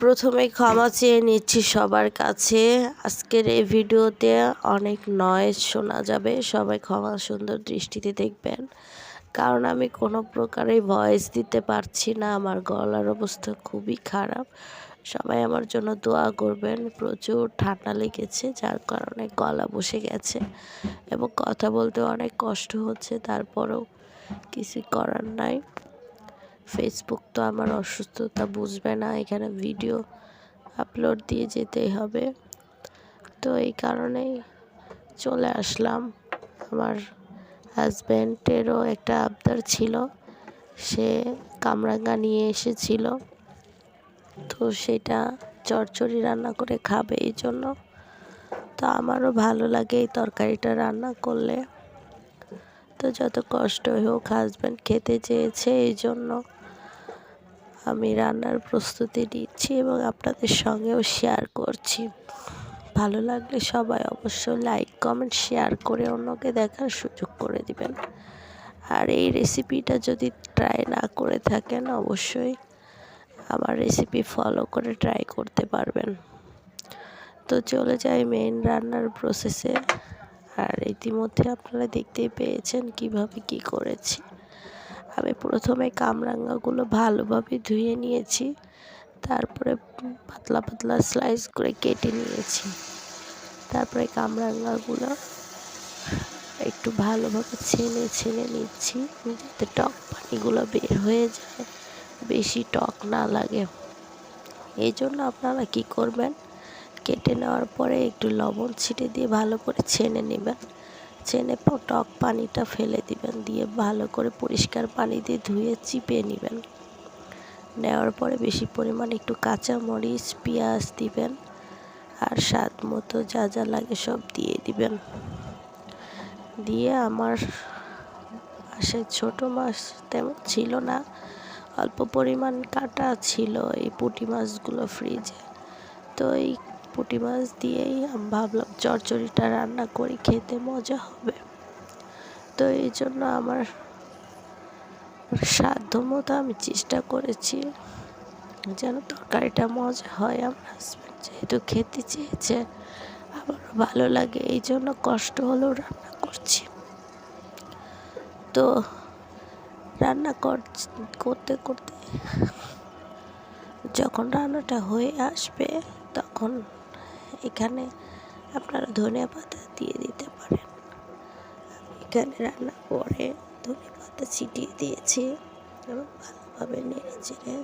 প্রথমে ক্ষমা চেয়ে নিচ্ছি সবার কাছে। আজকের এই ভিডিওতে অনেক নয়েজ শোনা যাবে। সবাই ক্ষমা সুন্দর দৃষ্টিতে দেখবেন। কারণ আমি কোনো প্রকারেই ভয়েস দিতে পারছি না। আমার গলার অবস্থা খুবই খারাপ। সবাই আমার জন্য দোয়া করবেন। প্রচুর ঠান্ডা লেগেছে, যার কারণে গলা বসে গেছে এবং কথা বলতে অনেক কষ্ট হচ্ছে। তারপরেও কিছু করার নাই। ফেসবুক তো আমার অসুস্থতা বুঝবে না, এখানে ভিডিও আপলোড দিয়ে যেতেই হবে। তো এই কারণেই চলে আসলাম। আমার হাজব্যান্ডেরও একটা আবদার ছিল, সে কামরাঙ্গা নিয়ে এসেছিল। তো সেটা চচ্চড়ি রান্না করে খাবে এই জন্য। তো আমারও ভালো লাগে এই তরকারিটা রান্না করলে। তো যত কষ্ট হোক হাজব্যান্ড খেতে চেয়েছে এই জন্য। আমি রান্নার প্রস্তুতি নিচ্ছি এবং আপনাদের সঙ্গেও শেয়ার করছি। ভালো লাগলে সবাই অবশ্যই লাইক কমেন্ট শেয়ার করে অন্যকে দেখার সুযোগ করে দিবেন। আর এই রেসিপিটা যদি ট্রাই না করে থাকেন, অবশ্যই আমার রেসিপি ফলো করে ট্রাই করতে পারবেন। তো চলে যাই মেন রান্নার প্রসেসে আর ইতিমধ্যে আপনারা দেখতেই পেয়েছেন কীভাবে কি করেছি। আমি প্রথমে কামরাঙ্গাগুলো ভালোভাবে ধুয়ে নিয়েছি, তারপরে পাতলা পাতলা স্লাইস করে কেটে নিয়েছি। তারপরে কামরাঙ্গাগুলো একটু ভালোভাবে ছেনে ছেনে নিচ্ছি, যাতে টক পানিগুলো বের হয়ে যায়, বেশি টক না লাগে। এই জন্য আপনারা কি করবেন, কেটে নেওয়ার পরে একটু লবণ ছিটে দিয়ে ভালো করে ছেনে নেবেন। ছেনে টক পানিটা ফেলে দিবেন, দিয়ে ভালো করে পরিষ্কার পানি দিয়ে ধুয়ে চিপে নেবেন। নেওয়ার পরে বেশি পরিমাণ একটু কাঁচা মরিচ পেঁয়াজ দিবেন আর স্বাদ মতো যা যা লাগে সব দিয়ে দিবেন। দিয়ে আমার বাসায় ছোটো মাছ তেমন ছিল না, অল্প পরিমাণ কাটা ছিল এই পুঁটি মাছগুলো ফ্রিজে তো এই পুঁটি মাছ দিয়েই আমি ভাবলাম চচ্চড়িটা রান্না করি খেতে মজা হবে। তো এই জন্য আমার সাধ্য মতো আমি চেষ্টা করেছি যেন তরকারিটা মজা হয়। আমার হাজব্যান্ড যেহেতু খেতে চেয়েছে, আমারও ভালো লাগে, এই জন্য কষ্ট হলেও রান্না করছি। তো রান্না করতে করতে যখন রান্নাটা হয়ে আসবে তখন এখানে আপনারা ধনিয়া পাতা দিয়ে দিতে পারেন। এখানে রান্না করে ধনিয়া পাতা ছিটিয়ে দিয়েছি। এবং ভালোভাবে নেড়ে চেড়ে